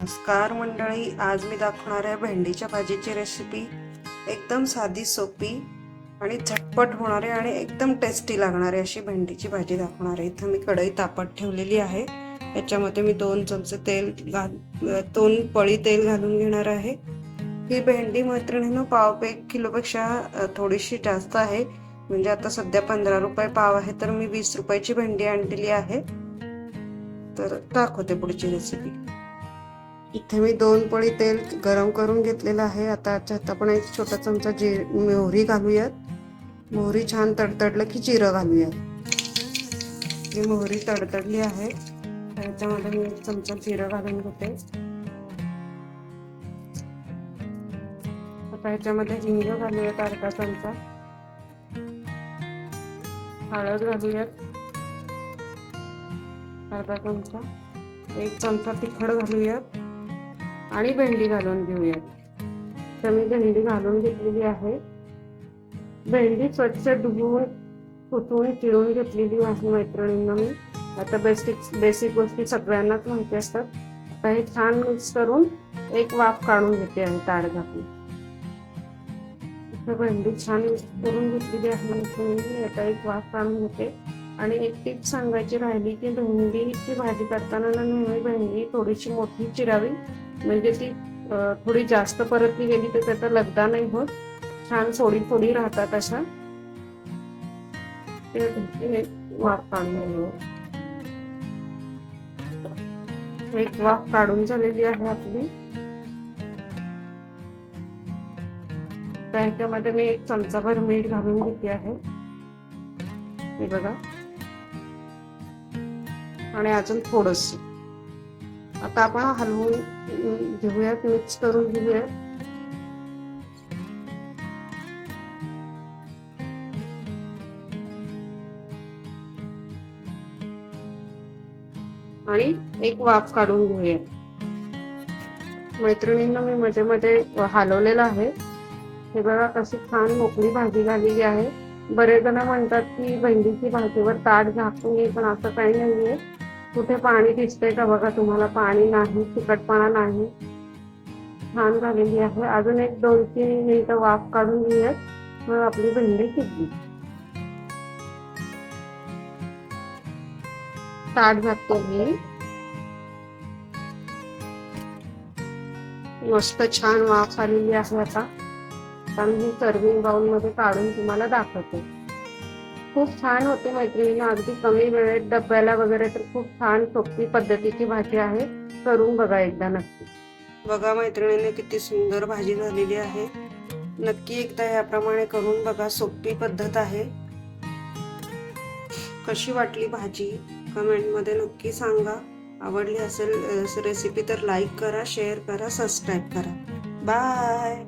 नमस्कार मंडळी आज मी दाखवणार आहे भेंडीच्या भाजीची रेसिपी एकदम साधी सोपी आणि झटपट होणारी आणि एकदम टेस्टी लागणारी अशी भेंडीची भाजी दाखवणार आहे. इथं मी कढई तापत ठेवलेली आहे. याच्यामध्ये मी दोन चमचे तेल घाल दोन पळी तेल घालून घेणार आहे. ही भेंडी मैत्रिणीनं पाव एक किलोपेक्षा थोडीशी जास्त आहे. म्हणजे आता सध्या पंधरा रुपये पाव आहे तर मी वीस रुपयाची भेंडी आणलेली आहे. तर दाखवते पुढची रेसिपी इथे मी दोन पळी तेल गरम करून घेतलेलं आहे. आता याच्यात आपण एक छोटा चमचा जी मोहरी घालूयात. मोहरी छान तडतडलं की जिरं घालूयात. ही मोहरी तडतडली आहे तर याच्यामध्ये मी एक चमचा जिरं घालून घेते. आता ह्याच्यामध्ये हिंग घालूयात अर्धा चमचा. हळद घालूयात अर्धा चमचा. एक चमचा तिखट घालूयात. आणि भेंडी घालून घेऊयात. तर मी भेंडी घालून घेतलेली आहे. भेंडी स्वच्छ धुवून कुटून चिरून घेतलेली आहे मैत्रिणींना मी. आता बेसिक बेसिक गोष्टी सगळ्यांनाच माहिती असतात. आता हे छान मिक्स करून एक वाफ काढून घेते आहे ताड घातली. भेंडी छान मिक्स करून घेतलेली आहे आता एक वाफ काढून घेते. आणि एक टीप सांगायची राहिली की भेंडीची भाजी करताना ना नेहमी भेंडी थोडीशी मोठी चिरावी. म्हणजे ती थोडी जास्त परतली गेली तर त्याचा लगदा नाही होत. छान थोडी थोडी राहतात अशा. ते एक वाफ काढून एक वाफ काढून झालेली आहे आपली. त्याच्यामध्ये मी एक चमचाभर मीठ घालून घेते आहे. हे बघा. आणि अजून थोडस. आता आपण हलवून घेऊयात मिक्स करून घेऊयात. आणि एक वाफ काढून घेऊया मैत्रिणींना मी मध्ये मध्ये हलवलेलं आहे. हे बघा कशी छान मोकळी भाजी झालेली आहे. बरेच जण म्हणतात की भेंडीची भाजीवर ताट झाकून नये पण असं काही नाहीये. कुठे पाणी दिसतंय का बघा तुम्हाला? पाणी नाही तिखटपणा नाही. छान झालेली आहे. अजून एक दोन तीन मिनिटं वाफ काढून घेऊयात. मग आपली भेंडी शिजली. ताट झाकतो मी. मस्त छान वाफ आलेली आहे आता. आता मी ही सर्विंग बाउलमध्ये काढून तुम्हाला दाखवते. खूप छान होते मैत्रिणी अगदी कमी वेळेत डब्याला वगैरे तर खूप छान सोपी पद्धतीची भाजी आहे. करून बघा एकदा नक्की. बघा मैत्रिणीने किती सुंदर भाजी झालेली आहे. नक्की एकदा याप्रमाणे करून बघा सोपी पद्धत आहे. कशी वाटली भाजी? कमेंटमध्ये नक्की सांगा. आवडली असेल रेसिपी तर लाईक करा शेअर करा सबस्क्राईब करा. बाय